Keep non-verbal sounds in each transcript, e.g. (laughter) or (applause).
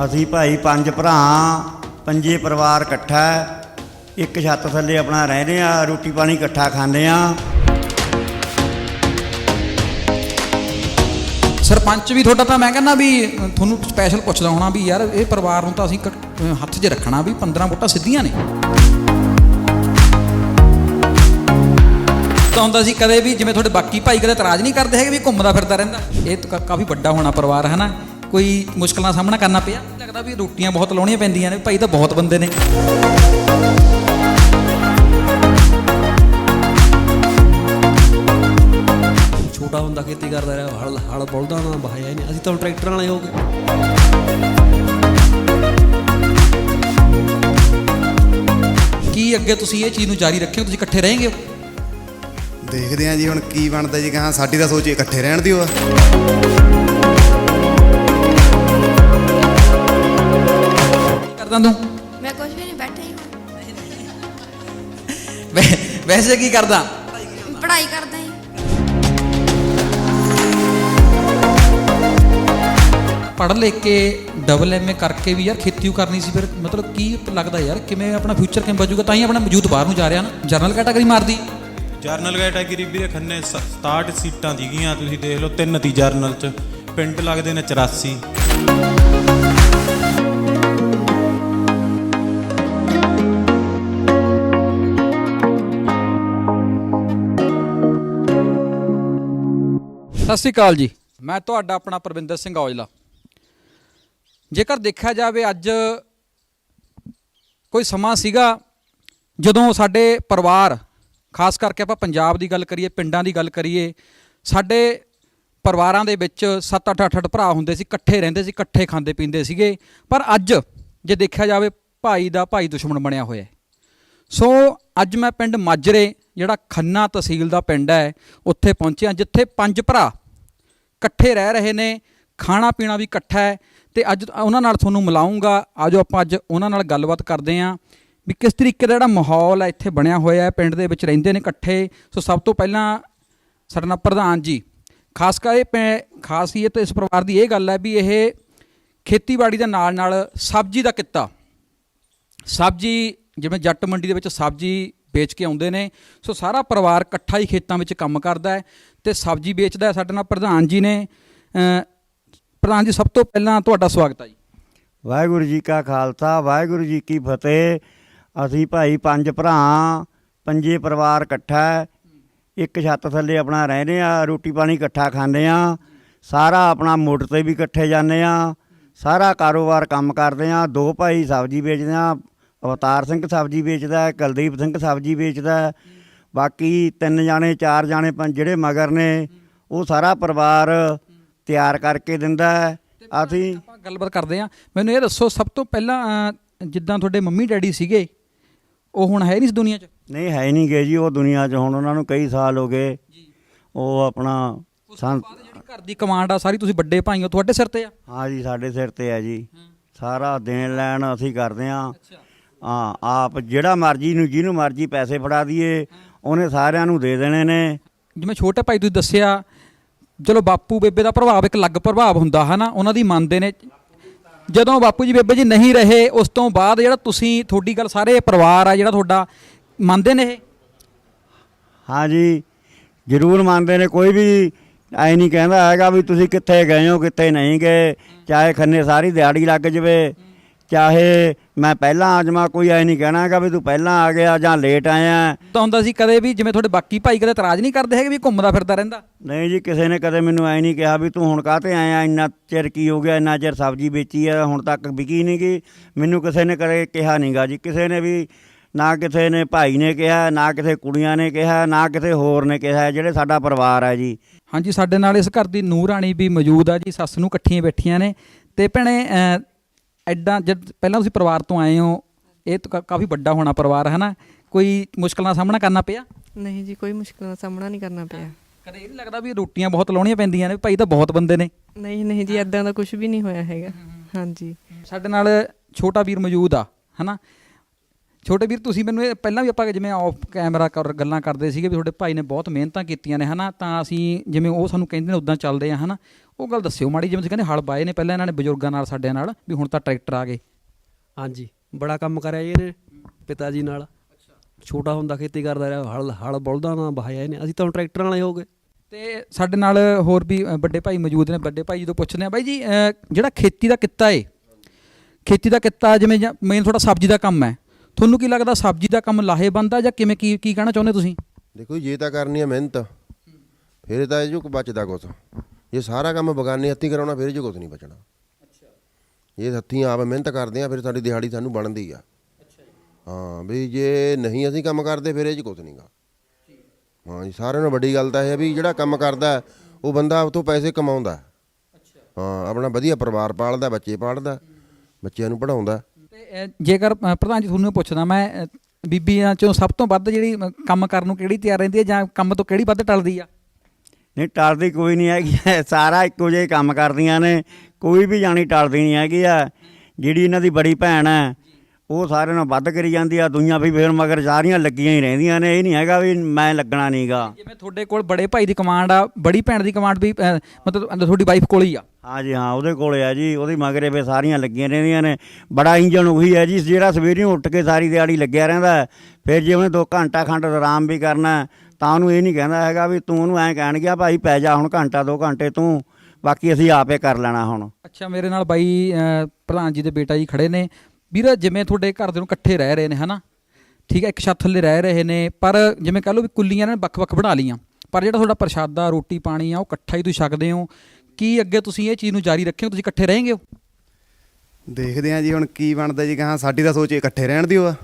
ਅਸੀਂ ਭਾਈ ਪੰਜ ਭਰਾ ਪੰਜੇ ਪਰਿਵਾਰ ਇਕੱਠਾ ਇੱਕ ਛੱਤ ਥੱਲੇ ਆਪਣਾ ਰਹਿੰਦੇ ਆ, ਰੋਟੀ ਪਾਣੀ ਇਕੱਠਾ ਖਾਂਦੇ ਆ। ਸਰਪੰਚ ਵੀ ਤੁਹਾਡਾ ਤਾਂ ਮੈਂ ਕਹਿੰਦਾ ਵੀ ਤੁਹਾਨੂੰ ਸਪੈਸ਼ਲ ਪੁੱਛਦਾ ਹੋਣਾ ਵੀ ਯਾਰ, ਇਹ ਪਰਿਵਾਰ ਨੂੰ ਤਾਂ ਅਸੀਂ ਕ- ਹੱਥ 'ਚ ਰੱਖਣਾ ਵੀ 15 ਵੋਟਾਂ ਸਿੱਧੀਆਂ ਨੇ। ਤਾਂ ਹੁੰਦਾ ਸੀ ਕਦੇ ਵੀ ਜਿਵੇਂ ਤੁਹਾਡੇ ਬਾਕੀ ਭਾਈ ਕਦੇ ਇਤਰਾਜ਼ ਨਹੀਂ ਕਰਦੇ ਹੈਗੇ ਵੀ ਘੁੰਮਦਾ ਫਿਰਦਾ ਰਹਿੰਦਾ। ਇਹ ਤਾਂ ਕਾ- ਕਾਫੀ ਵੱਡਾ ਹੋਣਾ ਪਰਿਵਾਰ, ਹੈ ਨਾ? ਕੋਈ ਮੁਸ਼ਕਲਾਂ ਦਾ ਸਾਹਮਣਾ ਕਰਨਾ ਪਿਆ। ਲੱਗਦਾ ਵੀ ਰੋਟੀਆਂ ਬਹੁਤ ਲਾਉਣੀਆਂ ਪੈਂਦੀਆਂ ਨੇ, ਭਾਈ ਤਾਂ ਬਹੁਤ ਬੰਦੇ ਨੇ। ਛੋਟਾ ਹੁੰਦਾ ਖੇਤੀ ਕਰਦਾ ਰਿਹਾ, ਹਲ ਹਲ ਬਲਦਾਂ ਨਾਲ ਬਹਾਇਆ ਨਹੀਂ। ਅਸੀਂ ਤਾਂ ਹੁਣ ਟਰੈਕਟਰਾਂ ਵਾਲੇ ਹੋ ਗਏ। ਕੀ ਅੱਗੇ ਤੁਸੀਂ ਇਹ ਚੀਜ਼ ਨੂੰ ਜਾਰੀ ਰੱਖਿਓ? ਤੁਸੀਂ ਇਕੱਠੇ ਰਹੇਂਗੇ? ਦੇਖਦੇ ਹਾਂ ਜੀ ਹੁਣ ਕੀ ਬਣਦਾ ਜੀ, ਕਹਾਂ ਸਾਡੀ ਤਾਂ ਸੋਚ ਇਕੱਠੇ ਰਹਿਣ ਦੀ ਓ ਕਰਦਾ ਤੂੰ ਮੈਂ ਕੁਝ ਵੀ ਨਹੀਂ ਬੈਠਾ ਹੀ ਵੈ- ਵੈਸੇ ਕੀ ਕਰਦਾ? ਹਾਂ ਪੜ੍ਹਾਈ ਕਰਦਾ ਹੀ। ਪੜ੍ਹ ਲਿਖ ਕੇ ਡਬਲ ਐਮਏ ਕਰਕੇ ਵੀ ਯਾਰ ਖੇਤੀ ਓ ਕਰਨੀ ਸੀ ਫਿਰ ਮਤਲਬ ਕੀ ਲੱਗਦਾ ਯਾਰ ਕਿਵੇਂ ਆਪਣਾ ਫਿਊਚਰ ਕਿਵੇਂ ਬਚੂਗਾ ਤਾਂ ਹੀ ਆਪਣਾ ਮੌਜੂਦ ਬਾਹਰ ਨੂੰ ਜਾ ਰਿਹਾ ਨਾ। ਜਰਨਲ ਕੈਟਾਗਰੀ ਮਾਰਦੀ। ਜਰਨਲ ਕੈਟਾਗਰੀ ਵੀਰੇ ਖੰਨੇ ਸ- 67 ਸੀਟਾਂ ਸੀਗੀਆਂ ਤੁਸੀਂ ਦੇਖ ਲਓ ਤਿੰਨ ਤੀ ਜਰਨਲ ਚ ਪਿੰਡ ਲੱਗਦੇ ਨੇ 84 ਸਤਿ ਸ੍ਰੀ ਅਕਾਲ ਜੀ। ਮੈਂ ਤੁਹਾਡਾ ਆਪਣਾ ਪ੍ਰਵਿੰਦਰ ਸਿੰਘ ਔਜਲਾ। ਜੇਕਰ ਦੇਖਿਆ ਜਾਵੇ ਅੱਜ ਕੋਈ ਸਮਾਂ ਸੀਗਾ ਜਦੋਂ ਸਾਡੇ ਪਰਿਵਾਰ, ਖਾਸ ਕਰਕੇ ਆਪਾਂ ਪੰਜਾਬ ਦੀ ਗੱਲ ਕਰੀਏ, ਪਿੰਡਾਂ ਦੀ ਗੱਲ ਕਰੀਏ, ਸਾਡੇ ਪਰਿਵਾਰਾਂ ਦੇ ਵਿੱਚ 7-8 8 ਭਰਾ ਹੁੰਦੇ ਸੀ, ਇਕੱਠੇ ਰਹਿੰਦੇ ਸੀ, ਇਕੱਠੇ ਖਾਂਦੇ ਪੀਂਦੇ ਸੀਗੇ। ਪਰ ਅੱਜ ਜੇ ਦੇਖਿਆ ਜਾਵੇ, ਭਾਈ ਦਾ ਭਾਈ ਦੁਸ਼ਮਣ ਬਣਿਆ ਹੋਇਆ ਸੋ ਅੱਜ ਮੈਂ ਪਿੰਡ ਮਾਜਰੇ, ਜਿਹੜਾ ਖੰਨਾ ਤਹਿਸੀਲ ਦਾ ਪਿੰਡ ਹੈ, ਉੱਥੇ ਪਹੁੰਚਿਆ, ਜਿੱਥੇ ਪੰਜ ਭਰਾ ਇਕੱਠੇ ਰਹਿ ਰਹੇ ਨੇ, ਖਾਣਾ ਪੀਣਾ ਵੀ ਇਕੱਠਾ ਹੈ ਤੇ ਅੱਜ ਉਹਨਾਂ ਨਾਲ ਤੁਹਾਨੂੰ ਮਿਲਾਉਂਗਾ। ਆਜੋ ਆਪਾਂ ਅੱਜ ਉਹਨਾਂ ਨਾਲ ਗੱਲਬਾਤ ਕਰਦੇ ਆਂ ਵੀ ਕਿਸ ਤਰੀਕੇ ਦਾ ਜਿਹੜਾ ਮਾਹੌਲ ਹੈ, ਇੱਥੇ ਬਣਿਆ ਹੋਇਆ ਹੈ, ਪਿੰਡ ਦੇ ਵਿੱਚ ਰਹਿੰਦੇ ਨੇ ਇਕੱਠੇ। ਸੋ ਸਭ ਤੋਂ ਪਹਿਲਾਂ ਸਾਡੇ ਨਾਲ ਪ੍ਰਧਾਨ ਜੀ, ਖਾਸ ਕਰ ਇਹ ਪੈ- ਖਾਸੀਅਤ ਇਸ ਪਰਿਵਾਰ ਦੀ ਇਹ ਗੱਲ ਹੈ ਵੀ ਇਹ ਖੇਤੀਬਾੜੀ ਦੇ ਨਾਲ ਨਾਲ ਸਬਜ਼ੀ ਦਾ ਕਿੱਤਾ। ਸਬਜ਼ੀ, ਜਿਵੇਂ ਜੱਟ ਮੰਡੀ ਦੇ ਵਿੱਚ ਸਬਜ਼ੀ ਵੇਚ ਕੇ ਆਉਂਦੇ ਨੇ। ਸੋ ਸਾਰਾ ਪਰਿਵਾਰ ਇਕੱਠਾ ਹੀ ਖੇਤਾਂ ਵਿੱਚ ਕੰਮ ਕਰਦਾ ਹੈ ਤੇ ਸਬਜ਼ੀ ਵੇਚਦਾ ਹੈ। ਸਾਡੇ ਨਾਲ ਪ੍ਰਧਾਨ ਜੀ ਨੇ ਪ੍ਰਧਾਨ ਜੀ, ਸਭ ਤੋਂ ਪਹਿਲਾਂ ਤੁਹਾਡਾ ਸਵਾਗਤ ਹੈ ਜੀ। ਵਾਹਿਗੁਰੂ ਜੀ ਕਾ ਖਾਲਸਾ, ਵਾਹਿਗੁਰੂ ਜੀ ਕੀ ਫਤਿਹ। ਅਸੀਂ ਭਾਈ ਪੰਜ ਭਰਾ, ਪੰਜੇ ਪਰਿਵਾਰ ਇਕੱਠਾ ਇੱਕ ਛੱਤ ਥੱਲੇ ਆਪਣਾ ਰਹਿੰਦੇ ਆ ਰੋਟੀ ਪਾਣੀ ਇਕੱਠਾ ਖਾਂਦੇ ਆ ਸਾਰਾ ਆਪਣਾ ਮੋਟਰ ਤੇ ਵੀ ਇਕੱਠੇ ਜਾਂਦੇ ਆ ਸਾਰਾ ਕਾਰੋਬਾਰ ਕੰਮ ਕਰਦੇ ਆ ਦੋ ਭਾਈ ਸਬਜ਼ੀ ਵੇਚਦੇ ਆ ਅਵਤਾਰ ਸਿੰਘ ਸਬਜ਼ੀ ਵੇਚਦਾ ਹੈ ਕੁਲਦੀਪ ਸਿੰਘ ਸਬਜ਼ੀ ਵੇਚਦਾ ਹੈ ਬਾਕੀ ਤਿੰਨ ਜਾਣੇ ਚਾਰ ਜਾਣੇ ਪੰਜ ਜਿਹੜੇ ਮਗਰ ਨੇ ਉਹ ਸਾਰਾ ਪਰਿਵਾਰ ਤਿਆਰ ਕਰਕੇ ਦਿੰਦਾ ਹੈ। ਅਸੀਂ ਆਪਾਂ ਗੱਲਬਾਤ ਕਰਦੇ ਹਾਂ। ਮੈਨੂੰ ਇਹ ਦੱਸੋ ਸਭ ਤੋਂ ਪਹਿਲਾਂ ਅਹ, ਜਿੱਦਾਂ ਤੁਹਾਡੇ ਮੰਮੀ ਡੈਡੀ ਸੀਗੇ ਉਹ ਹੁਣ ਹੈ ਨਹੀਂ ਇਸ ਦੁਨੀਆ 'ਚ? ਨਹੀਂ ਹੈ ਨਹੀਂ ਗਏ ਜੀ ਉਹ ਦੁਨੀਆ 'ਚ। ਹੁਣ ਉਹਨਾਂ ਨੂੰ ਕਈ ਸਾਲ ਹੋ ਗਏ। ਉਹ ਆਪਣਾ ਸੰ ਬਾਅਦ ਜਿਹੜੀ ਘਰ ਦੀ ਕਮਾਂਡ ਆ ਸਾਰੀ ਤੁਸੀਂ ਵੱਡੇ ਭਾਈ ਹੋ ਤੁਹਾਡੇ ਸਿਰ ਤੇ ਆ? ਹਾਂ ਜੀ ਸਾਡੇ ਸਿਰ ਤੇ ਹੈ ਜੀ। ਸਾਰਾ ਦੇਣ ਲੈਣ ਅਸੀਂ ਕਰਦੇ ਹਾਂ। ਹਾਂ ਆਪ ਜਿਹੜਾ ਮਰਜ਼ੀ ਨੂੰ ਜਿਹਨੂੰ ਮਰਜ਼ੀ ਪੈਸੇ ਫੜਾ ਦਈਏ ਉਹਨੇ ਸਾਰਿਆਂ ਨੂੰ ਦੇ ਦੇਣੇ ਨੇ। ਜਿਵੇਂ ਛੋਟੇ ਭਾਈ ਤੁਸੀਂ ਦੱਸਿਆ ਚਲੋ ਬਾਪੂ ਬੇਬੇ ਦਾ ਪ੍ਰਭਾਵ ਇੱਕ ਅਲੱਗ ਪ੍ਰਭਾਵ ਹੁੰਦਾ ਹੈ ਨਾ ਉਹਨਾਂ ਦੀ ਮੰਨਦੇ ਨੇ। ਜਦੋਂ ਬਾਪੂ ਜੀ ਬੇਬੇ ਜੀ ਨਹੀਂ ਰਹੇ ਉਸ ਤੋਂ ਬਾਅਦ ਜਿਹੜਾ ਤੁਸੀਂ ਤੁਹਾਡੀ ਗੱਲ ਸਾਰੇ ਪਰਿਵਾਰ ਆ ਜਿਹੜਾ ਤੁਹਾਡਾ ਮੰਨਦੇ ਨੇ ਇਹ? ਹਾਂ ਜੀ ਜ਼ਰੂਰ ਮੰਨਦੇ ਨੇ ਕੋਈ ਵੀ ਐ ਨਹੀਂ ਕਹਿੰਦਾ ਹੈਗਾ ਵੀ ਤੁਸੀਂ ਕਿੱਥੇ ਗਏ ਹੋ ਕਿੱਥੇ ਨਹੀਂ ਗਏ ਚਾਹੇ ਖੰਨੇ ਸਾਰੀ ਦਿਹਾੜੀ ਲੱਗ ਜਵੇ ਚਾਹੇ ਮੈਂ ਪਹਿਲਾਂ ਆ ਜਾਵਾਂ ਕੋਈ ਐ ਨਹੀਂ ਕਹਿਣਾ ਹੈਗਾ ਵੀ ਤੂੰ ਪਹਿਲਾਂ ਆ ਗਿਆ ਜਾਂ ਲੇਟ ਆਇਆ ਤਾਂ ਹੁੰਦਾ ਸੀ ਕਦੇ ਵੀ ਜਿਵੇਂ ਤੁਹਾਡੇ ਬਾਕੀ ਭਾਈ ਕਦੇ ਇਤਰਾਜ਼ ਨਹੀਂ ਕਰਦੇ ਹੈਗੇ ਵੀ ਘੁੰਮਦਾ ਫਿਰਦਾ ਰਹਿੰਦਾ? ਨਹੀਂ ਜੀ ਕਿਸੇ ਨੇ ਕਦੇ ਮੈਨੂੰ ਐ ਨਹੀਂ ਕਿਹਾ ਵੀ ਤੂੰ ਹੁਣ ਕਾਹਤੇ ਆਇਆ ਇੰਨਾ ਚਿਰ ਕੀ ਹੋ ਗਿਆ ਇੰਨਾ ਚਿਰ ਸਬਜ਼ੀ ਵੇਚੀ ਆ ਹੁਣ ਤੱਕ ਵਿਕੀ ਨਹੀਂ ਗਈ। ਮੈਨੂੰ ਕਿਸੇ ਨੇ ਕਦੇ ਕਿਹਾ ਨਹੀਂਗਾ ਜੀ। ਕਿਸੇ ਨੇ ਵੀ ਨਾ ਕਿਸੇ ਨੇ ਭਾਈ ਨੇ ਕਿਹਾ ਨਾ ਕਿਸੇ ਕੁੜੀਆਂ ਨੇ ਕਿਹਾ ਨਾ ਕਿਸੇ ਹੋਰ ਨੇ ਕਿਹਾ ਜਿਹੜੇ ਸਾਡਾ ਪਰਿਵਾਰ ਹੈ ਜੀ। ਹਾਂਜੀ ਸਾਡੇ ਨਾਲ ਇਸ ਘਰ ਦੀ ਨੂੰਹ ਰਾਣੀ ਵੀ ਮੌਜੂਦ ਆ ਜੀ ਸੱਸ ਨੂੰ ਇਕੱਠੀਆਂ ਬੈਠੀਆਂ ਨੇ। ਤੇ ਭੈਣੇ ਐਡਾ ਜਦ ਪਹਿਲਾਂ ਤੁਸੀਂ ਪਰਿਵਾਰ ਤੋਂ ਆਏ ਹੋ ਇਹ ਤਾਂ ਕਾ- ਕਾਫੀ ਵੱਡਾ ਹੋਣਾ ਪਰਿਵਾਰ ਹੈ ਨਾ? ਕੋਈ ਮੁਸ਼ਕਲਾਂ ਦਾ ਸਾਹਮਣਾ ਕਰਨਾ ਪਿਆ? ਨਹੀਂ ਜੀ ਕੋਈ ਮੁਸ਼ਕਿਲ ਦਾ ਸਾਹਮਣਾ ਨਹੀਂ ਕਰਨਾ ਪਿਆ। ਕਦੇ ਇਹ ਨਹੀਂ ਲੱਗਦਾ ਵੀ ਰੋਟੀਆਂ ਬਹੁਤ ਲਾਉਣੀਆਂ ਪੈਂਦੀਆਂ ਨੇ ਭਾਈ ਤਾਂ ਬਹੁਤ ਬੰਦੇ ਨੇ। ਨਹੀਂ ਨਹੀਂ ਜੀ ਐਦਾਂ ਦਾ ਕੁਝ ਵੀ ਨਹੀਂ ਹੋਇਆ ਹੈਗਾ। ਹਾਂਜੀ। ਸਾਡੇ ਨਾਲ ਛੋਟਾ ਵੀਰ ਮੌਜੂਦ ਆ ਹਨਾ ਛੋਟੇ ਵੀਰ ਤੁਸੀਂ ਮੈਨੂੰ ਇਹ ਪਹਿਲਾਂ ਵੀ ਆਪਾਂ ਜਿਵੇਂ ਆਫ ਕੈਮਰਾ ਕਰ ਗੱਲਾਂ ਕਰਦੇ ਸੀਗੇ ਵੀ ਤੁਹਾਡੇ ਭਾਈ ਨੇ ਬਹੁਤ ਮਿਹਨਤਾਂ ਕੀਤੀਆਂ ਨੇ ਹਨਾ? ਤਾਂ ਅਸੀਂ ਜਿਵੇਂ ਉਹ ਸਾਨੂੰ ਕਹਿੰਦੇ ਨੇ ਉਦਾਂ ਚੱਲਦੇ ਆ ਹਨਾ? ਉਹ ਗੱਲ ਦੱਸਿਓ ਮਾੜੀ ਜਿਵੇਂ ਤੁਸੀਂ ਕਹਿੰਦੇ ਹਲ ਬਾਏ ਨੇ ਪਹਿਲਾਂ ਇਹਨਾਂ ਨੇ ਬਜ਼ੁਰਗਾਂ ਨਾਲ ਸਾਡਿਆਂ ਨਾਲ ਵੀ ਹੁਣ ਤਾਂ ਟਰੈਕਟਰ ਆ ਗਏ। ਹਾਂਜੀ ਬੜਾ ਕੰਮ ਕਰਿਆ ਜੀ ਇਹਨੇ ਪਿਤਾ ਜੀ ਨਾਲ। ਛੋਟਾ ਹੁੰਦਾ ਖੇਤੀ ਕਰਦਾ ਰਿਹਾ ਹਲ ਹਲ ਬਲਦਾਂ ਨਾਲ ਬਹਾਇਆ ਇਹਨੇ। ਅਸੀਂ ਤਾਂ ਟਰੈਕਟਰਾਂ ਵਾਲੇ ਹੋ ਗਏ। ਤੇ ਸਾਡੇ ਨਾਲ ਹੋਰ ਵੀ ਵੱਡੇ ਭਾਈ ਮੌਜੂਦ ਨੇ ਵੱਡੇ ਭਾਈ ਜਦੋਂ ਪੁੱਛਦੇ ਆ ਬਾਈ ਜੀ ਜਿਹੜਾ ਖੇਤੀ ਦਾ ਕਿੱਤਾ ਏ ਖੇਤੀ ਦਾ ਕਿੱਤਾ ਜਿਵੇਂ ਮੇਨ ਤੁਹਾਡਾ ਸਬਜ਼ੀ ਦਾ ਕੰਮ ਹੈ ਤੁਹਾਨੂੰ ਕੀ ਲੱਗਦਾ ਸਬਜ਼ੀ ਦਾ ਕੰਮ ਲਾਹੇਵੰਦ ਆ ਜਾਂ ਕਿਵੇਂ ਕੀ ਕੀ ਕਹਿਣਾ ਚਾਹੁੰਦੇ ਤੁਸੀਂ? ਦੇਖੋ ਜੀ, ਜੇ ਤਾਂ ਕਰਨੀ ਹੈ ਮਿਹਨਤ। ਫਿਰ ਤਾਂ ਇਹ ਜੋ ਬਚਦਾ ਕੁਛ। ਜੇ ਸਾਰਾ ਕੰਮ ਬਗਾਨੇ ਹੱਥੀਂ ਕਰਾਉਣਾ ਫਿਰ ਇਹ 'ਚੋਂ ਕੁਛ ਨਹੀਂ ਬਚਣਾ। ਜੇ ਹੱਥੀਂ ਆਪ ਮਿਹਨਤ ਕਰਦੇ ਆ ਫਿਰ ਸਾਡੀ ਦਿਹਾੜੀ ਸਾਨੂੰ ਬਣਦੀ ਆ। ਹਾਂ ਵੀ ਜੇ ਨਹੀਂ ਅਸੀਂ ਕੰਮ ਕਰਦੇ ਫਿਰ ਇਹ 'ਚ ਕੁਛ ਨਹੀਂਗਾ। ਹਾਂ ਜੀ ਸਾਰਿਆਂ ਨਾਲੋਂ ਵੱਡੀ ਗੱਲ ਤਾਂ ਇਹ ਹੈ ਵੀ ਜਿਹੜਾ ਕੰਮ ਕਰਦਾ ਉਹ ਬੰਦਾ ਉਤੋਂ ਪੈਸੇ ਕਮਾਉਂਦਾ। ਹੈ। ਹਾਂ ਆਪਣਾ ਵਧੀਆ ਪਰਿਵਾਰ ਪਾਲਦਾ ਬੱਚੇ ਪਾਲਦਾ ਬੱਚਿਆਂ ਨੂੰ ਪੜਾਉਂਦਾ ਤੇ ਜੇਕਰ ਪ੍ਰਧਾਨ ਜੀ ਤੁਹਾਨੂੰ ਪੁੱਛਦਾ, ਮੈਂ ਬੀਬੀਆਂ ਚੋਂ ਸਭ ਤੋਂ ਵੱਧ ਜਿਹੜੀ ਕੰਮ ਕਰਨ ਨੂੰ ਕਿਹੜੀ ਤਿਆਰ ਰਹਿੰਦੀ ਹੈ ਜਾਂ ਕੰਮ ਤੋਂ ਕਿਹੜੀ ਵੱਧ ਟਲਦੀ ਆ? ਨਹੀਂ, ਟਲਦੀ ਕੋਈ ਨਹੀਂ ਹੈਗੀ। (laughs) ਸਾਰਾ ਇੱਕੋ ਜਿਹੇ ਕੰਮ ਕਰਦੀਆਂ ਨੇ। ਕੋਈ ਵੀ ਜਾਣੀ ਟਲਦੀ ਨਹੀਂ ਹੈਗੀ ਆ। ਜਿਹੜੀ ਇਹਨਾਂ ਦੀ ਬੜੀ ਭੈਣ ਹੈ ਉਹ ਸਾਰਿਆਂ ਨਾਲੋਂ ਵੱਧ ਕਰੀ ਜਾਂਦੀ ਆ ਦੁਨੀਆ ਵੀ ਫਿਰ ਮਗਰ ਸਾਰੀਆਂ ਲੱਗੀਆਂ ਹੀ ਰਹਿੰਦੀਆਂ ਨੇ ਇਹ ਨਹੀਂ ਹੈਗਾ ਵੀ ਮੈਂ ਲੱਗਣਾ ਨਹੀਂਗਾ ਜਿਵੇਂ ਤੁਹਾਡੇ ਕੋਲ ਬੜੇ ਭਾਈ ਦੀ ਕਮਾਂਡ ਆ ਬੜੀ ਭੈਣ ਦੀ ਕਮਾਂਡ ਵੀ ਮਤਲਬ ਤੁਹਾਡੀ ਵਾਈਫ ਕੋਲ ਹੀ ਆ। ਹਾਂ ਜੀ ਹਾਂ ਉਹਦੇ ਕੋਲੇ ਆ ਜੀ ਉਹਦੀ ਮਗਰੇ ਵੇ ਸਾਰੀਆਂ ਲੱਗੀਆਂ ਰਹਿੰਦੀਆਂ ਨੇ। ਬੜਾ ਇੰਜਣ ਉਹੀ ਹੈ ਜੀ ਜਿਹੜਾ ਸਵੇਰੇ ਉੱਠ ਕੇ ਸਾਰੀ ਦਿਹਾੜੀ ਲੱਗਿਆ ਰਹਿੰਦਾ ਹੈ। ਫਿਰ ਜੇ ਉਹਨੇ 2 ਘੰਟਾ ਖੰਡ ਆਰਾਮ ਵੀ ਕਰਨਾ ਹੈ, ਤਾਂ ਉਹਨੂੰ ਇਹ ਨਹੀਂ ਕਹਿੰਦਾ ਹੈਗਾ ਵੀ ਤੂੰ ਉਹਨੂੰ ਐਂ ਕਹਿਣ ਗਿਆ ਭਾਈ ਪੈ ਜਾ ਹੁਣ ਘੰਟਾ 2 ਘੰਟੇ ਤੂੰ ਬਾਕੀ ਅਸੀਂ ਆਪੇ ਕਰ ਲੈਣਾ ਹੁਣ। ਅੱਛਾ ਮੇਰੇ ਨਾਲ ਬਾਈ ਅ, ਪ੍ਰਧਾਨ ਜੀ ਦੇ ਬੇਟਾ ਜੀ ਖੜੇ ਨੇ ਵੀਰ ਜਿਵੇਂ ਤੁਹਾਡੇ ਘਰ ਦੇ ਨੂੰ ਇਕੱਠੇ ਰਹਿ ਰਹੇ ਨੇ ਹਨਾ? ਠੀਕ ਹੈ ਇੱਕ ਛੱਤ ਥੱਲੇ ਰਹਿ ਰਹੇ ਨੇ ਪਰ ਜਿਵੇਂ ਕਹ ਲਓ ਵੀ ਕੁੱਲੀਆਂ ਨੇ ਵੱਖ-ਵੱਖ ਬਣਾ ਲੀਆਂ ਪਰ ਜਿਹੜਾ ਤੁਹਾਡਾ ਪ੍ਰਸ਼ਾਦਾ ਰੋਟੀ ਪਾਣੀ ਆ ਉਹ ਇਕੱਠਾ ਹੀ ਤੁਸੀਂ ਛਕਦੇ ਹੋ। ਕੀ ਅੱਗੇ ਤੁਸੀਂ ਇਹ ਚੀਜ਼ ਨੂੰ ਜਾਰੀ ਰੱਖਿਓ ਤੁਸੀਂ ਇਕੱਠੇ ਰਹੇਂਗੇ ਹੋ ਦੇਖਦੇ ਆ ਜੀ ਹੁਣ ਕੀ ਬਣਦਾ ਜੀ ਕਹਾਂ ਸਾਡੀ ਤਾਂ ਸੋਚ ਇਕੱਠੇ ਰਹਿਣ ਦੀ ਓ ਆ।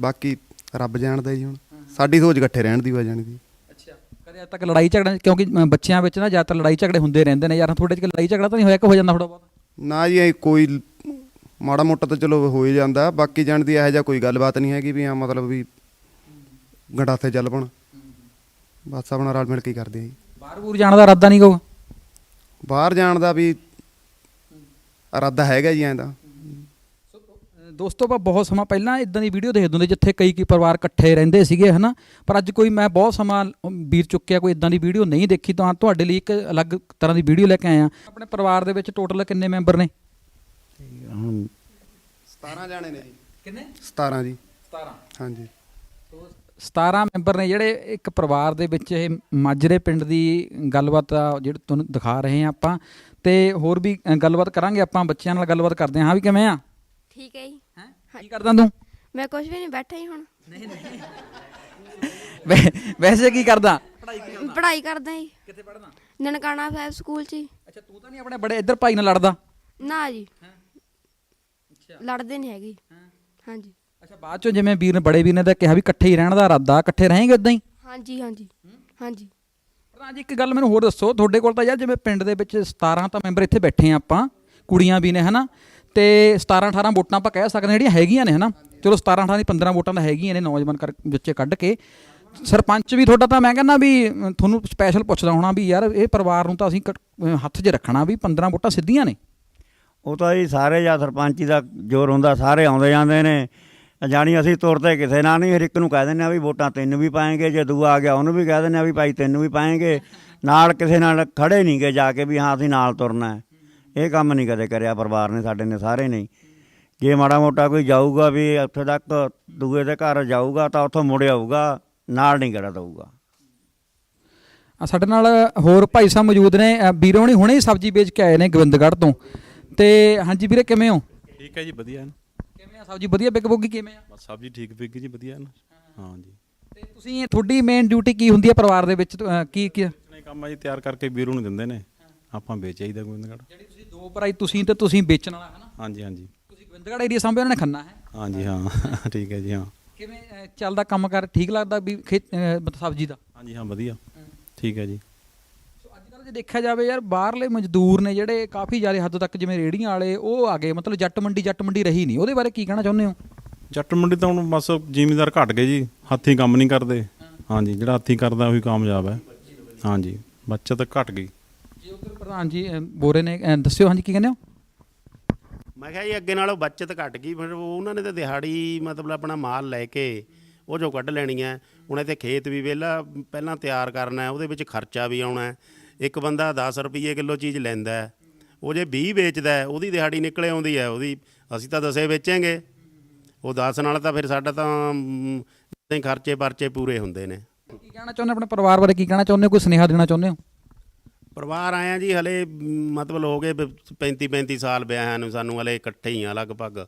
ਬਾਕੀ ਰੱਬ ਜਾਣਦਾ ਜੀ ਹੁਣ। ਸਾਡੀ ਸੋਚ ਇਕੱਠੇ ਰਹਿਣ ਦੀ ਵਾ ਜਾਣੀ ਦੀ। ਅੱਛਾ ਕਦੇ ਅੱਜ ਤੱਕ ਲੜਾਈ ਝਗੜਾ ਕਿਉਂਕਿ ਬੱਚਿਆਂ ਵਿੱਚ ਨਾ ਜ਼ਿਆਦਾਤਰ ਲੜਾਈ ਝਗੜੇ ਹੁੰਦੇ ਰਹਿੰਦੇ ਨੇ। ਯਾਰ ਤੁਹਾਡੇ 'ਚ ਲੜਾਈ ਝਗੜਾ ਤਾਂ ਨਹੀਂ ਹੋਇਆ ਕਿ ਹੋ ਜਾਂਦਾ ਥੋੜਾ ਬਹੁਤ? ਨਾ ਜੀ ਕੋਈ ਮਾੜਾ ਮੋਟਾ ਤਾਂ ਚਲੋ ਹੋ ਹੀ ਜਾਂਦਾ। ਬਾਕੀ ਜਾਣ ਦੀ ਇਹੋ ਜਿਹਾ ਕੋਈ ਗੱਲਬਾਤ ਨਹੀਂ ਹੈਗੀ ਵੀ ਹਾਂ ਮਤਲਬ ਵੀ ਗੰਡਾਥੇ ਚੱਲ ਪਣ ਬਸ ਆਪਣਾ ਰਲ ਮਿਲ ਕੇ ਹੀ ਕਰਦੇ ਆ ਜੀ। ਬਾਹਰ ਬੂਰ ਜਾਣ ਦਾ ਇਰਾਦਾ ਨਹੀਂ ਕੋ ਬਾਹਰ ਜਾਣ ਦਾ ਵੀ ਇਰਾਦਾ ਹੈਗਾ ਜੀ ਐਂ ਦਾ ਦੋਸਤੋ ਆਪਾਂ ਬਹੁਤ ਸਮਾਂ ਪਹਿਲਾਂ ਇਦਾਂ ਦੀ ਵੀਡੀਓ ਦੇਖਦੇ ਹੁੰਦੇ ਜਿੱਥੇ ਕਈ ਕਈ ਪਰਿਵਾਰ ਇਕੱਠੇ ਰਹਿੰਦੇ ਸੀਗੇ ਹਨਾ? ਪਰ ਅੱਜ ਕੋਈ ਮੈਂ ਬਹੁਤ ਸਮਾਂ ਬੀਤ ਚੁੱਕਿਆ ਕੋਈ ਇਦਾਂ ਦੀ ਵੀਡੀਓ ਨਹੀਂ ਦੇਖੀ ਤਾਂ ਤੁਹਾਡੇ ਲਈ ਇੱਕ ਅਲੱਗ ਤਰ੍ਹਾਂ ਦੀ ਵੀਡੀਓ ਲੈ ਕੇ ਆਏ ਆ ਆਪਣੇ ਪਰਿਵਾਰ ਦੇ ਵਿੱਚ ਟੋਟਲ ਕਿੰਨੇ ਮੈਂਬਰ ਨੇ? ਹੁਣ 17 ਜਾਣੇ ਨੇ ਜੀ। ਕਿੰਨੇ? 17 ਜੀ। 17 ਹਾਂਜੀ। 17 ਮੈਂਬਰ ਨੇ ਜਿਹੜੇ ਇੱਕ ਪਰਿਵਾਰ ਦੇ ਵਿੱਚ ਇਹ ਮਾਜਰੇ ਪਿੰਡ ਦੀ ਗੱਲਬਾਤ ਜਿਹੜੀ ਤੁਹਾਨੂੰ ਦਿਖਾ ਰਹੇ ਆ ਆਪਾਂ। ਤੇ ਹੋਰ ਵੀ ਗੱਲਬਾਤ ਕਰਾਂਗੇ ਆਪਾਂ ਬੱਚਿਆਂ ਨਾਲ ਗੱਲਬਾਤ ਕਰਦੇ ਹਾਂ। ਹਾਂ ਵੀ ਕਿਵੇਂ ਆ? ਠੀਕ ਹੈ ਜੀ। ਕੀ ਕਰਦਾ ਤੂੰ? ਮੈਂ ਕੁਝ ਵੀ ਨਹੀਂ ਬੈਠਾ ਹੀ ਹੁਣ। ਵੈ- ਵੈਸੇ ਕੀ ਕਰਦਾ? ਪੜ੍ਹਾਈ ਕਰਦਾ? ਜੀ। ਕਿੱਥੇ ਪੜਦਾ ਨਨਕਾਣਾ ਸਾਹਿਬ ਸਕੂਲ 'ਚ ਹੀ। ਅੱਛਾ ਤੂੰ ਤਾਂ ਨਹੀਂ ਆਪਣੇ ਬੜੇ ਇੱਧਰ ਭਾਈ ਨਾਲ ਲੜਦਾ? ਨਾ ਜੀ। ਲੜਦੇ ਨਹੀਂ ਹੈਗੇ ਹਾਂਜੀ। ਅੱਛਾ ਬਾਅਦ ਚੋਂ ਜਿਵੇਂ ਵੀਰ ਨੇ ਬੜੇ ਵੀਰ ਨੇ ਤਾਂ ਕਿਹਾ ਵੀ ਇਕੱਠੇ ਹੀ ਰਹਿਣ ਦਾ ਇਰਾਦਾ ਇਕੱਠੇ ਰਹੇਂਗੇ ਇਦਾਂ ਹੀ? ਹਾਂਜੀ ਹਾਂਜੀ। ਹਾਂਜੀ। ਪ੍ਰਧਾਨ ਜੀ ਇੱਕ ਗੱਲ ਮੈਨੂੰ ਹੋਰ ਦੱਸੋ ਤੁਹਾਡੇ ਕੋਲ ਤਾਂ ਯਾਰ ਜਿਵੇਂ ਪਿੰਡ ਦੇ ਵਿੱਚ 17 ਤਾਂ ਮੈਂਬਰ ਇੱਥੇ ਬੈਠੇ ਆ ਆਪਾਂ ਕੁੜੀਆਂ ਵੀ ਨੇ ਹਨਾ? ਤੇ 17 18 ਵੋਟਾਂ ਆਪਾਂ ਕਹਿ ਸਕਦੇ ਹਾਂ ਜਿਹੜੀਆਂ ਹੈਗੀਆਂ ਨੇ ਹਨਾ? ਚਲੋ 17 18 ਦੀ 15 ਵੋਟਾਂ ਤਾਂ ਹੈਗੀਆਂ ਨੇ ਨੌਜਵਾਨ ਕਰ ਵਿੱਚੇ ਕੱਢ ਕੇ। ਸਰਪੰਚ ਵੀ ਤੁਹਾਡਾ ਤਾਂ ਮੈਂ ਕਹਿੰਦਾ ਵੀ ਤੁਹਾਨੂੰ ਸਪੈਸ਼ਲ ਪੁੱਛਦਾ ਹੋਣਾ ਵੀ ਯਾਰ ਇਹ ਪਰਿਵਾਰ ਨੂੰ ਤਾਂ ਅਸੀਂ ਕ- ਹੱਥ 'ਚ ਰੱਖਣਾ ਵੀ 15 ਵੋਟਾਂ ਸਿੱਧੀਆਂ ਨੇ। ਉਹ ਤਾਂ ਜੀ ਸਾਰੇ ਜਾਂ ਸਰਪੰਚੀ ਦਾ ਜ਼ੋਰ ਹੁੰਦਾ ਸਾਰੇ ਆਉਂਦੇ ਜਾਂਦੇ ਨੇ। ਜਾਣੀ ਅਸੀਂ ਤੁਰਦੇ ਕਿਸੇ ਨਾਲ ਨਹੀਂ ਹਰ ਇੱਕ ਨੂੰ ਕਹਿ ਦਿੰਦੇ ਆ ਵੀ ਵੋਟਾਂ ਤੈਨੂੰ ਵੀ ਪਾਏਗੇ ਜੇ ਦੂਆ ਆ ਗਿਆ ਉਹਨੂੰ ਵੀ ਕਹਿ ਦਿੰਦੇ ਆ ਵੀ ਭਾਈ ਤੈਨੂੰ ਵੀ ਪਾਏਗੇ। ਨਾਲ ਕਿਸੇ ਨਾਲ ਖੜੇ ਨਹੀਂ ਗਏ ਜਾ ਕੇ ਵੀ ਹਾਂ ਅਸੀਂ ਨਾਲ ਤੁਰਨਾ ਹੈ। ਇਹ ਕੰਮ ਨਹੀਂ ਕਦੇ ਕਰਿਆ ਪਰਿਵਾਰ ਨੇ ਸਾਡੇ ਨੇ ਸਾਰੇ ਨਹੀਂ ਜੇ ਮਾੜਾ ਮੋਟਾ ਕੋਈ ਜਾਊਗਾ ਵੀ ਉੱਥੇ ਤੱਕ ਦੂਏ ਦੇ ਘਰ ਜਾਊਗਾ ਤਾਂ ਉੱਥੋਂ ਮੁੜ ਆਊਗਾ ਨਾਲ ਨਹੀਂ ਕਰਾ ਦਊਗਾ। ਸਾਡੇ ਨਾਲ ਹੋਰ ਭਾਈ ਸਾਹਿਬ ਮੌਜੂਦ ਨੇ। ਅ, ਹੁਣੇ ਸਬਜ਼ੀ ਵੇਚ ਕੇ ਆਏ ਨੇ ਗੋਬਿੰਦਗੜ੍ਹ ਤੋਂ। ਤੇ ਹਾਂਜੀ ਵੀਰੇ ਕਿਵੇਂ ਹੋ? ਠੀਕ ਹੈ ਜੀ ਵਧੀਆ ਕਿਵੇਂ ਆ ਸਬਜ਼ੀ ਵਧੀਆ ਬਿਕ ਬੁੱਗੀ ਕਿਵੇਂ ਆ? ਬਸ ਸਬਜ਼ੀ ਠੀਕ ਵਿਕ ਜੀ ਵਧੀਆ ਨਾ। ਹਾਂ। ਜੀ। ਤੇ ਤੁਸੀਂ ਤੁਹਾਡੀ ਮੇਨ ਡਿਊਟੀ ਕੀ ਹੁੰਦੀ ਹੈ ਪਰਿਵਾਰ ਦੇ ਵਿੱਚ? ਕੀ ਕੀ ਨੇ ਕੰਮ ਆ ਜੀ ਤਿਆਰ ਕਰਕੇ ਵੀਰੂ ਨੂੰ ਦਿੰਦੇ ਨੇ। ਆਪਾਂ ਵੇਚ ਆਈਦਾ ਗੋਬਿੰਦਗੜ੍ਹ। ਜਿਹੜੀ ਤੁਸੀਂ ਦੋ ਭਰਾਈ ਤੁਸੀਂ ਤੇ ਤੁਸੀਂ ਵੇਚਣ ਵਾਲਾ ਹੈ ਨਾ ਹਾਂਜੀ ਹਾਂਜੀ। ਤੁਸੀਂ ਗੋਬਿੰਦਗੜ੍ਹ ਏਰੀਆ ਸਾਂਭੇ ਉਹਨਾਂ ਨੇ ਖੰਨਾ ਹੈ? ਹਾਂਜੀ ਹਾਂ। (laughs) ਠੀਕ ਹੈ ਜੀ ਹਾਂ। ਕਿਵੇਂ ਚੱਲਦਾ ਕੰਮ ਕਰ? ਠੀਕ ਲੱਗਦਾ ਵੀ ਖੇਤ ਅ, ਮਤਲਬ ਸਬਜ਼ੀ ਦਾ? ਹਾਂਜੀ ਹਾਂ ਵਧੀਆ। ਠੀਕ ਹੈ ਜੀ। ਸੋ ਅੱਜ ਕੱਲ੍ਹ ਜੇ ਦੇਖਿਆ ਜਾਵੇ ਯਾਰ ਬਾਹਰਲੇ ਮਜ਼ਦੂਰ ਨੇ ਜਿਹੜੇ ਕਾਫੀ ਜ਼ਿਆਦਾ ਹੱਦ ਤੱਕ ਜਿਵੇਂ ਰੇੜੀਆਂ ਵਾਲੇ ਉਹ ਆ ਗਏ ਮਤਲਬ ਜੱਟ ਮੰਡੀ ਜੱਟ ਮੰਡੀ ਰਹੀ ਨਹੀਂ। ਉਹਦੇ ਬਾਰੇ ਕੀ ਕਹਿਣਾ ਚਾਹੁੰਦੇ ਹੋ? ਜੱਟ ਮੰਡੀ ਤਾਂ ਹੁਣ ਬਸ ਜ਼ਿਮੀਂਦਾਰ ਘਟ ਗਏ ਜੀ ਹੱਥੀਂ ਕੰਮ ਨਹੀਂ ਕਰਦੇ। ਹਾਂਜੀ ਜਿਹੜਾ ਹੱਥੀਂ ਕਰਦਾ ਉਹੀ ਕਾਮਯਾਬ ਹੈ। ਹਾਂਜੀ ਬੱਚਤ ਘਟ ਗਈ। ਜੀ ਉਧਰ ਪ੍ਰਧਾਨ ਜੀ ਬੋਰੇ ਨੇ ਦੱਸਿਓ ਹਾਂਜੀ ਕੀ ਕਹਿੰਦੇ ਹੋ? ਮੈਂ ਕਿਹਾ ਜੀ ਅੱਗੇ ਨਾਲੋਂ ਬੱਚਤ ਘਟ ਗਈ ਫਿਰ ਉਹ ਉਹਨਾਂ ਨੇ ਤਾਂ ਦਿਹਾੜੀ ਮਤਲਬ ਆਪਣਾ ਮਾਲ ਲੈ ਕੇ ਉਹ ਜੋ ਕੱਢ ਲੈਣੀ ਹੈ। ਹੁਣ ਇੱਥੇ ਖੇਤ ਵੀ ਵਿਹਲਾ ਪਹਿਲਾਂ ਤਿਆਰ ਕਰਨਾ ਹੈ ਉਹਦੇ ਵਿੱਚ ਖਰਚਾ ਵੀ ਆਉਣਾ ਹੈ। ਇੱਕ ਬੰਦਾ 10 ਰੁਪਏ ਕਿਲੋ ਚੀਜ਼ ਲੈਂਦਾ ਹੈ ਉਹ ਜੇ 20 ਵੇਚਦਾ ਹੈ, ਉਹਦੀ ਦਿਹਾੜੀ ਨਿਕਲੇ ਆਉਂਦੀ ਹੈ ਉਹਦੀ ਅਸੀਂ ਤਾਂ ਦਸੇ ਵੇਚਾਂਗੇ। ਉਹ 10 ਨਾਲ ਤਾਂ ਫਿਰ ਸਾਡਾ ਤਾਂ ਨਹੀਂ ਖਰਚੇ ਪਰਚੇ ਪੂਰੇ ਹੁੰਦੇ ਨੇ। ਕੀ ਕਹਿਣਾ ਚਾਹੁੰਦੇ ਆਪਣੇ ਪਰਿਵਾਰ ਬਾਰੇ? ਕੀ ਕਹਿਣਾ ਚਾਹੁੰਦੇ ਹੋ? ਕੋਈ ਸੁਨੇਹਾ ਦੇਣਾ ਚਾਹੁੰਦੇ ਹੋ? ਪਰਿਵਾਰ ਆਇਆ ਜੀ ਹਲੇ ਮਤਲਬ ਹੋ ਗਏ 35 35 ਸਾਲ ਵਿਆਹਾਂ ਨੂੰ ਸਾਨੂੰ ਹਲੇ ਇਕੱਠੇ ਹੀ ਆ ਲਗਭਗ।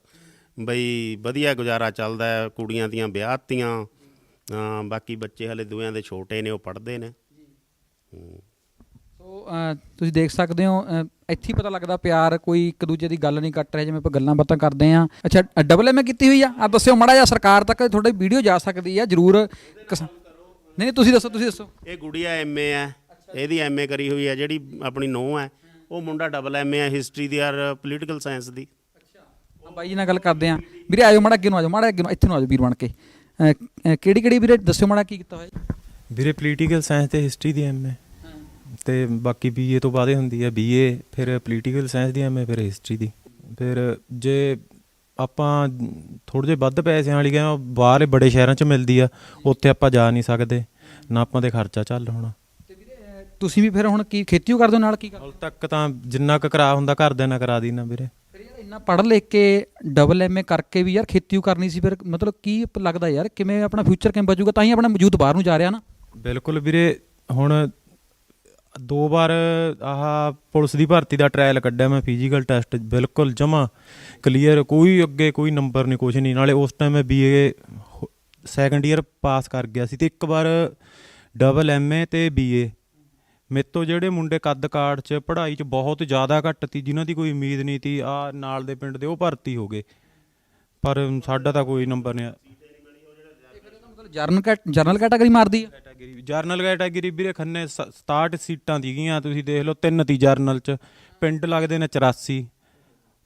ਬਈ ਵਧੀਆ ਗੁਜ਼ਾਰਾ ਚੱਲਦਾ ਹੈ ਕੁੜੀਆਂ ਦੀਆਂ ਵਿਆਹਤੀਆਂ ਬਾਕੀ ਬੱਚੇ ਹਲੇ ਦੋਆਂ ਦੇ ਛੋਟੇ ਨੇ ਉਹ ਪੜ੍ਹਦੇ ਨੇ। ਸੋ ਤੁਸੀਂ ਦੇਖ ਸਕਦੇ ਹੋ ਇੱਥੇ ਪਤਾ ਲੱਗਦਾ ਪਿਆਰ ਕੋਈ ਇੱਕ ਦੂਜੇ ਦੀ ਗੱਲ ਨਹੀਂ ਕੱਟ ਰਿਹਾ ਜਿਵੇਂ ਆਪਾਂ ਗੱਲਾਂ ਬਾਤਾਂ ਕਰਦੇ ਆ ਅੱਛਾ ਡਬਲ ਐਮ ਕੀਤੀ ਹੋਈ ਆ? ਆ ਦੱਸਿਓ ਮੜਾ ਜਿਹਾ ਸਰਕਾਰ ਤੱਕ ਤੁਹਾਡੀ ਵੀਡੀਓ ਜਾ ਸਕਦੀ ਆ ਜਰੂਰ ਨਹੀਂ ਨਹੀਂ ਤੁਸੀਂ ਦੱਸੋ ਤੁਸੀਂ ਦੱਸੋ। ਇਹ ਗੁੜੀਆ ਐਮਏ ਹੈ ਇਹਦੀ ਐਮਏ ਕਰੀ ਹੋਈ ਹੈ ਜਿਹੜੀ ਆਪਣੀ ਨੂੰਹ ਹੈ ਉਹ ਮੁੰਡਾ ਡਬਲ ਐਮਏ ਹੈ ਹਿਸਟਰੀ ਦੀ ਔਰ ਪੋਲੀਟੀਕਲ ਸਾਇੰਸ ਦੀ। ਆ ਬਾਈ ਜੀ ਨਾਲ ਗੱਲ ਕਰਦੇ ਆ ਵੀਰੇ ਆਇਓ ਮੜਾ ਅੱਗੇ ਨੂੰ ਆਜੋ ਮੜਾ ਅੱਗੇ ਨੂੰ ਇੱਥੇ ਨੂੰ ਆਜੋ ਵੀਰ ਬਣ ਕੇ। ਕਿਹੜੀ ਕਿਹੜੀ ਵੀਰੇ ਦੱਸਿਓ ਮੜਾ ਕੀ ਕੀਤਾ ਹੋਇਆ? ਵੀਰੇ ਪੋਲੀਟੀਕਲ ਸਾਇੰਸ ਤੇ ਹਿਸਟਰੀ ਦੀ ਐਮਏ ਤੇ ਬਾਕੀ ਬੀਏ ਤੋਂ ਬਾਅਦ ਇਹ ਹੁੰਦੀ ਹੈ ਬੀਏ ਫਿਰ ਪੋਲੀਟੀਕਲ ਸਾਇੰਸ ਦੀ ਐਮਏ ਫਿਰ ਹਿਸਟਰੀ ਦੀ। ਫਿਰ ਜੇ ਆਪਾਂ ਥੋੜੇ ਜਿਹੇ ਵੱਧ ਪੈਸਿਆਂ ਵਾਲੀ ਗਏ ਬਾਹਰਲੇ ਬੜੇ ਸ਼ਹਿਰਾਂ 'ਚ ਮਿਲਦੀ ਆ ਉੱਥੇ ਆਪਾਂ ਜਾ ਨਹੀਂ ਸਕਦੇ ਨਾ ਆਪਾਂ ਦੇ ਖਰਚਾ ਚੱਲ ਹੋਣਾ। ਤੁਸੀਂ ਵੀ ਫਿਰ ਹੁਣ ਕੀ ਖੇਤੀ ਓ ਕਰਦੇ ਹੋ ਨਾਲ ਕੀ ਕਰਦੇ ਹਾਲ ਤੱਕ ਤਾਂ ਜਿੰਨਾ ਕੁ ਕਰਾ ਹੁੰਦਾ ਘਰਦਿਆਂ ਨਾਲ ਕਰਾ ਦੀਨਾ ਵੀਰੇ। ਫਿਰ ਯਾਰ ਇੰਨਾ ਪੜ੍ਹ ਲਿਖ ਕੇ ਡਬਲ ਐਮਏ ਕਰਕੇ ਵੀ ਯਾਰ ਖੇਤੀ ਓ ਕਰਨੀ ਸੀ ਫਿਰ ਮਤਲਬ ਕੀ ਲੱਗਦਾ ਯਾਰ ਕਿਵੇਂ ਆਪਣਾ ਫਿਊਚਰ ਕਿਵੇਂ ਬਚੂਗਾ ਤਾਂ ਹੀ ਆਪਣਾ ਮੌਜੂਦ ਬਾਹਰ ਨੂੰ ਜਾ ਰਿਹਾ ਨਾ। ਬਿਲਕੁਲ ਵੀਰੇ ਹੁਣ ਦੋ ਵਾਰ ਆਹ ਪੁਲਿਸ ਦੀ ਭਰਤੀ ਦਾ ਟ੍ਰਾਇਲ ਕੱਢਿਆ ਮੈਂ ਫਿਜ਼ੀਕਲ ਟੈਸਟ ਬਿਲਕੁਲ ਜਮਾ ਕਲੀਅਰ ਕੋਈ ਅੱਗੇ ਕੋਈ ਨੰਬਰ ਨਹੀਂ ਕੁਝ ਨਹੀਂ। ਨਾਲੇ ਉਸ ਟਾਈਮ ਮੈਂ ਬੀਏ ਸੈਕੰਡ ਈਅਰ ਪਾਸ ਕਰ ਗਿਆ ਸੀ ਤੇ ਇੱਕ ਵਾਰ ਡਬਲ ਐਮਏ ਤੇ ਬੀਏ ਮੇਰੇ ਤੋਂ ਜਿਹੜੇ ਮੁੰਡੇ ਕੱਦ ਕਾਠ 'ਚ, ਪੜ੍ਹਾਈ 'ਚ ਬਹੁਤ ਜ਼ਿਆਦਾ ਘੱਟ ਤੀ, ਜਿਨ੍ਹਾਂ ਦੀ ਕੋਈ ਉਮੀਦ ਨਹੀਂ ਤੀ ਆ ਨਾਲ ਦੇ ਪਿੰਡ ਦੇ ਉਹ ਭਰਤੀ ਹੋ ਗਏ। ਪਰ ਸਾਡਾ ਤਾਂ ਕੋਈ ਨੰਬਰ ਨਹੀਂ ਜਰਨਲ ਕੈਟ ਜਰਨਲ ਕੈਟਾਗਰੀ ਮਾਰਦੀ ਆ? ਕੈਟਾਗਰੀ ਜਰਨਲ ਕੈਟਾਗਰੀ ਵੀਰੇ ਖੰਨੇ ਸ- 67 ਸੀਟਾਂ ਦੀਗੀਆਂ ਤੁਸੀਂ ਦੇਖ ਲਓ ਤਿੰਨ ਤੀ ਜਰਨਲ ਚ। ਪਿੰਡ ਲੱਗਦੇ ਨੇ 84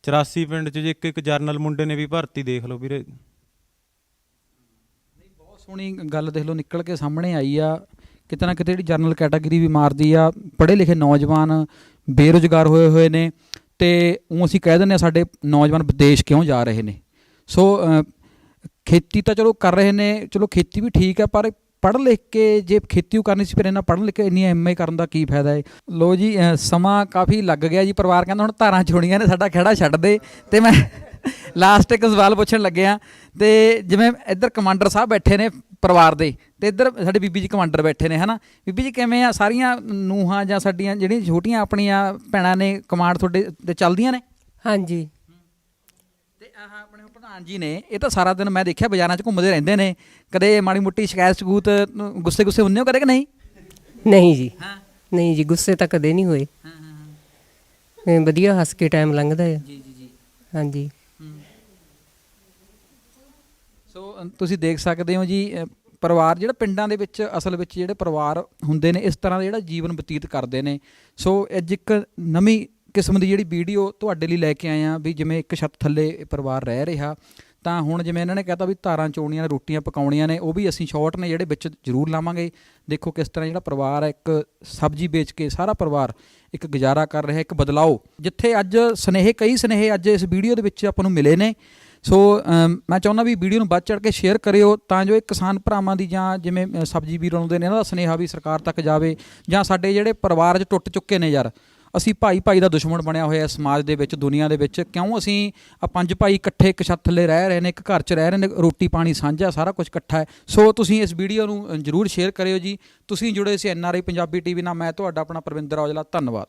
84 ਪਿੰਡ ਚ ਜੇ ਇੱਕ ਇੱਕ ਜਰਨਲ ਮੁੰਡੇ ਨੇ ਵੀ ਭਰਤੀ ਦੇਖ ਲਓ ਵੀਰੇ। ਬਹੁਤ ਸੋਹਣੀ ਗੱਲ ਦੇਖ ਲਓ ਨਿਕਲ ਕੇ ਸਾਹਮਣੇ ਆਈ ਆ। ਕਿਤੇ ਨਾ ਕਿਤੇ ਜਿਹੜੀ ਜਰਨਲ ਕੈਟਾਗਰੀ ਵੀ ਮਾਰਦੀ ਆ ਪੜ੍ਹੇ ਲਿਖੇ ਨੌਜਵਾਨ ਬੇਰੁਜ਼ਗਾਰ ਹੋਏ ਹੋਏ ਨੇ ਤੇ ਉਹ ਅਸੀਂ ਕਹਿ ਦਿੰਦੇ ਆ ਸਾਡੇ ਨੌਜਵਾਨ ਵਿਦੇਸ਼ ਕਿਉਂ ਜਾ ਰਹੇ ਨੇ। ਸੋ ਅ, ਖੇਤੀ ਤਾਂ ਚਲੋ ਕਰ ਰਹੇ ਨੇ ਚਲੋ ਖੇਤੀ ਵੀ ਠੀਕ ਹੈ ਪਰ ਪੜ੍ਹ ਲਿਖ ਕੇ ਜੇ ਖੇਤੀ ਓ ਕਰਨੀ ਸੀ ਫਿਰ ਇਹਨਾਂ ਪੜ੍ਹ ਲਿਖ ਕੇ ਇੰਨੀ ਐਮਏ ਕਰਨ ਦਾ ਕੀ ਫਾਇਦਾ ਹੈ? ਲੋ ਜੀ ਸਮਾਂ ਕਾਫੀ ਲੱਗ ਗਿਆ ਜੀ ਪਰਿਵਾਰ ਕਹਿੰਦਾ ਹੁਣ ਧਾਰਾਂ ਛੋੜੀਆਂ ਨੇ ਸਾਡਾ ਖਹਿੜਾ ਛੱਡ ਦੇ। ਤੇ ਮੈਂ ਲਾਸਟ ਇੱਕ ਸਵਾਲ ਪੁੱਛਣ ਲੱਗਿਆ ਤੇ ਜਿਵੇਂ ਇੱਧਰ ਕਮਾਂਡਰ ਸਾਹਿਬ ਬੈਠੇ ਨੇ ਪਰਿਵਾਰ ਦੇ ਤੇ ਇੱਧਰ ਸਾਡੇ ਬੀਬੀ ਜੀ ਕਮਾਂਡਰ ਬੈਠੇ ਨੇ ਹਨਾ? ਬੀਬੀ ਜੀ ਕਿਵੇਂ ਆ ਸਾਰੀਆਂ ਨੂਹਾਂ ਜਾਂ ਸਾਡੀਆਂ ਜਿਹੜੀਆਂ ਛੋਟੀਆਂ ਆਪਣੀਆਂ ਭੈਣਾਂ ਨੇ ਕਮਾਂਡ ਤੁਹਾਡੇ ਤੇ ਚੱਲਦੀਆਂ ਨੇ? ਹਾਂਜੀ। ਤੇ ਆਹ ਪ੍ਰਧਾਨ ਜੀ ਨੇ ਇਹ ਤਾਂ ਸਾਰਾ ਦਿਨ ਮੈਂ ਦੇਖਿਆ ਬਾਜ਼ਾਰਾਂ 'ਚ ਘੁੰਮਦੇ ਰਹਿੰਦੇ ਨੇ। ਕਦੇ ਮਾੜੀ ਮੁੱਟੀ ਸ਼ਿਕਾਇਤ ਸ਼ਗੂਤ ਗੁੱਸੇ ਗੁੱਸੇ ਹੁੰਨੇ ਹੋ ਕਦੇ ਕਿ ਨਹੀਂ? ਨਹੀਂ ਜੀ। ਹਾਂ। ਨਹੀਂ ਜੀ ਗੁੱਸੇ ਤਾਂ ਕਦੇ ਨਹੀਂ ਹੋਏ। ਹਾਂ ਹਾਂ ਐਂ ਵਧੀਆ ਹੱਸ ਕੇ ਟਾਈਮ ਲੰਘਦਾ ਹੈ ਜੀ ਜੀ ਜੀ। ਹਾਂਜੀ। ਸੋ ਅ, ਤੁਸੀਂ ਦੇਖ ਸਕਦੇ ਹੋ ਜੀ ਅ, ਪਰਿਵਾਰ ਜਿਹੜਾ ਪਿੰਡਾਂ ਦੇ ਵਿੱਚ ਅਸਲ ਵਿੱਚ ਜਿਹੜੇ ਪਰਿਵਾਰ ਹੁੰਦੇ ਨੇ ਇਸ ਤਰ੍ਹਾਂ ਦਾ ਜਿਹੜਾ ਜੀਵਨ ਬਤੀਤ ਕਰਦੇ ਨੇ। ਸੋ ਅੱਜ ਇੱਕ ਨਵੀਂ ਕਿਸਮ ਦੀ ਜਿਹੜੀ ਵੀਡੀਓ ਤੁਹਾਡੇ ਲਈ ਲੈ ਕੇ ਆਏ ਆ ਵੀ ਜਿਵੇਂ ਇੱਕ ਛੱਤ ਥੱਲੇ ਪਰਿਵਾਰ ਰਹਿ ਰਿਹਾ, ਤਾਂ ਹੁਣ ਜਿਵੇਂ ਇਹਨਾਂ ਨੇ ਕਹਤਾ ਵੀ ਧਾਰਾਂ ਚੋਣੀਆਂ ਨੇ, ਰੋਟੀਆਂ ਪਕਾਉਣੀਆਂ ਨੇ, ਉਹ ਵੀ ਅਸੀਂ ਸ਼ਾਰਟ ਨੇ ਜਿਹੜੇ ਵਿੱਚ ਜ਼ਰੂਰ ਲਾਵਾਂਗੇ। ਦੇਖੋ ਕਿਸ ਤਰ੍ਹਾਂ ਜਿਹੜਾ ਪਰਿਵਾਰ ਹੈ, ਇੱਕ ਸਬਜ਼ੀ ਵੇਚ ਕੇ ਸਾਰਾ ਪਰਿਵਾਰ ਇੱਕ ਗੁਜ਼ਾਰਾ ਕਰ ਰਿਹਾ, ਇੱਕ ਬਦਲਾਓ। ਜਿੱਥੇ ਅੱਜ ਸਨੇਹ, ਕਈ ਸਨੇਹ ਅੱਜ ਇਸ ਵੀਡੀਓ ਦੇ ਵਿੱਚ ਆਪਾਂ ਨੂੰ ਮਿਲੇ ਨੇ। ਸੋ ਮੈਂ ਚਾਹੁੰਦਾ ਵੀ ਵੀਡੀਓ ਨੂੰ ਵੱਧ ਚੜ ਕੇ ਸ਼ੇਅਰ ਕਰਿਓ, ਤਾਂ ਜੋ ਇਹ ਕਿਸਾਨ ਭਰਾਵਾਂ ਦੀ ਜਾਂ ਜਿਵੇਂ ਸਬਜ਼ੀ ਵੀਰ ਆਉਂਦੇ ਨੇ ਇਹਨਾਂ ਦਾ ਸਨੇਹਾ ਵੀ ਸਰਕਾਰ ਤੱਕ ਜਾਵੇ, ਜਾਂ ਸਾਡੇ ਜਿਹੜੇ ਪਰਿਵਾਰ 'ਚ ਟੁੱਟ ਚੁੱਕੇ ਨੇ ਯਾਰ ਅਸੀਂ ਭਾਈ ਭਾਈ ਦਾ ਦੁਸ਼ਮਣ ਬਣਿਆ ਹੋਇਆ ਸਮਾਜ ਦੇ ਵਿੱਚ, ਦੁਨੀਆ ਦੇ ਵਿੱਚ। ਕਿਉਂ ਅਸੀਂ ਆ ਪੰਜ ਭਾਈ ਇਕੱਠੇ ਇੱਕ ਛੱਤ ਥੱਲੇ ਰਹਿ ਰਹੇ ਨੇ, ਇੱਕ ਘਰ 'ਚ ਰਹਿ ਰਹੇ ਨੇ, ਰੋਟੀ ਪਾਣੀ ਸਾਂਝਾ, ਸਾਰਾ ਕੁਝ ਇਕੱਠਾ ਹੈ। ਸੋ ਤੁਸੀਂ ਇਸ ਵੀਡੀਓ ਨੂੰ ਜਰੂਰ ਸ਼ੇਅਰ ਕਰਿਓ ਜੀ। ਤੁਸੀਂ ਜੁੜੇ ਸੀ ਐਨਆਰਆਈ ਪੰਜਾਬੀ ਟੀਵੀ ਨਾਲ, ਮੈਂ ਤੁਹਾਡਾ ਆਪਣਾ ਪ੍ਰਵਿੰਦਰ ਔਜਲਾ, ਧੰਨਵਾਦ।